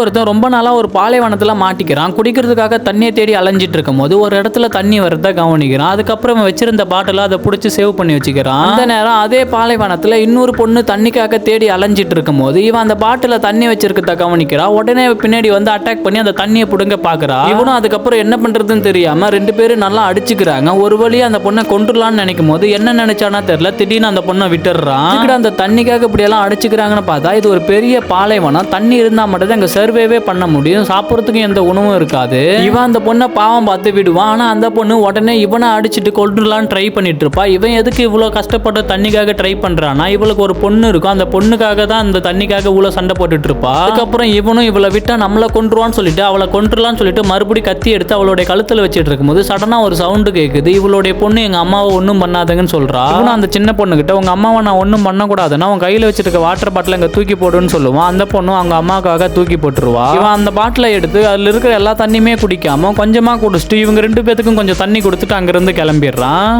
ஒருத்தன் ரொம்ப நாளாக ஒரு பாலைவனத்தில் மாட்டிக்கிறான். குடிக்கிறதுக்காக தண்ணியை தேடி அலைஞ்சிட்டு இருக்கும் போது ஒரு இடத்துல தண்ணி வரத கவனிக்கிறான். அதுக்கப்புறம் வச்சிருந்த பாட்டில அதை பிடிச்சி சேவ் பண்ணி வச்சுக்கிறான். அந்த நேரம் அதே பாலைவனத்தில் இன்னொரு பொண்ணு தண்ணிக்காக தேடி அலைஞ்சிட்டு இருக்கும் போது இவன் அந்த பாட்டில் தண்ணி வச்சிருக்கத கவனிக்கிறான். உடனே பின்னாடி வந்து அட்டாக் பண்ணி அந்த தண்ணியை பிடுங்க பார்க்குறான் இவனும் அதுக்கப்புறம் என்ன பண்ணுறதுன்னு தெரியாமல் ரெண்டு பேரும் நல்லா அடிச்சுக்கிறாங்க. ஒரு வழியாக அந்த பொண்ணை கொண்டுடலான்னு நினைக்கும் போது என்ன நினைச்சானா தெரியல. திடீர்னு அந்த பொண்ணை விட்டுடுறான் அந்த தண்ணிக்காக இப்படியெல்லாம் அடிச்சுக்கிறாங்கன்னு பார்த்தா இது ஒரு பெரிய பாலைவனம். தண்ணி இருந்தால் மட்டும் அங்கே சர்வேவே பண்ண முடியும். சாப்பிட்றதுக்கு எந்த உணவும் இருக்காது. இவன் அந்த பொண்ணை பாவம் பார்த்து விடுவான். ஆனால் அந்த பொண்ணு உடனே இவனை அடிச்சுட்டு கொண்டுலான்னு ட்ரை பண்ணிட்டு இருப்பா இவன் எதுக்கு இவ்வளோ கஷ்டப்பட்டு தண்ணிக்காக ட்ரை பண்றானா இவளுக்கு ஒரு பொண்ணு இருக்கும். அந்த பொண்ணுக்காக தான் அந்த தண்ணிக்காக இவ்வளோ சண்டை போட்டுட்டு இருப்பா அதுக்கப்புறம் இவனும் இவளை விட்டா நம்மளை கொண்டுருவான்னு சொல்லிட்டு அவளை கொண்டுலான்னு சொல்லிட்டு மறுபடியும் கத்தி எடுத்து அவளுடைய கழுத்தில் வச்சுட்டு இருக்கும்போது சடனாக ஒரு சவுண்டு கேட்குது இவளுடைய பொண்ணு எங்கள் அம்மாவை ஒன்றும் பண்ணாதுங்கன்னு சொல்கிறா இவனும் அந்த சின்ன பொண்ணுக்கிட்ட உங்கள் அம்மாவை நான் ஒன்றும் பண்ணக்கூடாதுன்னா அவன் கையில் வச்சிருக்க வாட்டர் பாட்டில் இங்கே தூக்கி போடுன்னு சொல்லுவான். அந்த பொண்ணும் அவங்க அம்மாவுக்காக தூக்கி போட்டு விட்டுருவா இவன் அந்த பாட்டிலை எடுத்து அதில் இருக்கிற எல்லா தண்ணியுமே குடிக்காம கொஞ்சமாக குடிச்சிட்டு இவங்க ரெண்டு பேத்துக்கும் கொஞ்சம் தண்ணி கொடுத்துட்டு அங்கேருந்து கிளம்பிடுறான்.